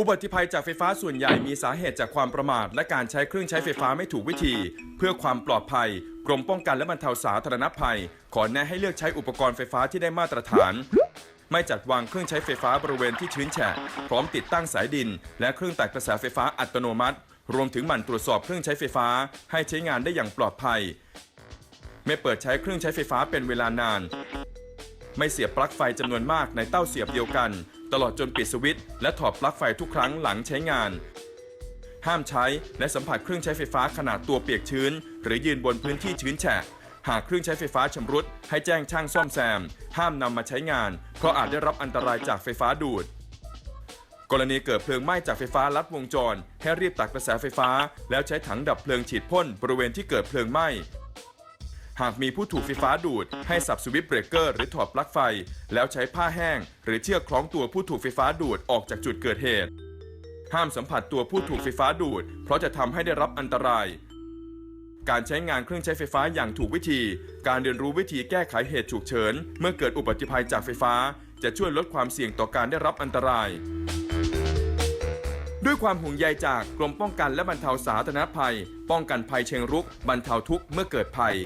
อุบัติภัยจากไฟฟ้าส่วนใหญ่มีสาเหตุจากความประมาท และการใช้เครื่องใช้ไฟฟ้าไม่ถูกวิธี เพื่อความปลอดภัย กรมป้องกันและบรรเทาสาธารณภัย ขอแนะให้เลือกใช้อุปกรณ์ไฟฟ้าที่ได้มาตรฐาน ไม่จัดวางเครื่องใช้ไฟฟ้าบริเวณที่ชื้นแฉะ พร้อมติดตั้งสายดิน และเครื่องตัดกระแสไฟฟ้าอัตโนมัติ รวมถึงหมั่นตรวจสอบเครื่องใช้ไฟฟ้า ให้ใช้งานได้อย่างปลอดภัย ไม่เปิดใช้เครื่องใช้ไฟฟ้าเป็นเวลานาน ไม่เสียบปลั๊กไฟจำนวนมากในเต้าเสียบเดียวกัน ตลอดจนปิดสวิตช์และถอดปลั๊กไฟทุกครั้งหลังใช้งาน ห้ามใช้และสัมผัสเครื่องใช้ไฟฟ้าขนาดตัวเปียกชื้น หรือยืนบนพื้นที่ชื้นแฉะหากเครื่องใช้ไฟฟ้าชำรุด ให้แจ้งช่างซ่อมแซม ห้ามนำมาใช้งาน เพราะอาจได้รับอันตรายจากไฟฟ้าดูด กรณีเกิดเพลิงไหม้จากไฟฟ้าลัดวงจร ให้รีบตัดกระแสไฟฟ้า แล้วใช้ถังดับเพลิงฉีดพ่นบริเวณที่เกิดเพลิงไหม้ หากมีผู้ถูกไฟฟ้าดูด ให้สับสวิตช์เบรกเกอร์หรือถอดปลั๊กไฟ แล้วใช้ผ้าแห้ง หรือเชือกคล้องตัวผู้ถูกไฟฟ้าดูดออกจากจุดเกิดเหตุ ห้ามสัมผัสตัวผู้ถูกไฟฟ้าดูด เพราะจะทำให้ได้รับอันตราย การใช้งานเครื่องใช้ไฟฟ้าอย่างถูกวิธี การเรียนรู้วิธีแก้ไขเหตุฉุกเฉิน เมื่อเกิดอุบัติภัยจากไฟฟ้า จะช่วยลดความเสี่ยงต่อการได้รับอันตรายด้วยความห่วงใยจากกรมป้องกันและบรรเทาสาธารณภัย ป้องกันภัยเชิงรุก บรรเทาทุกข์เมื่อเกิดภัย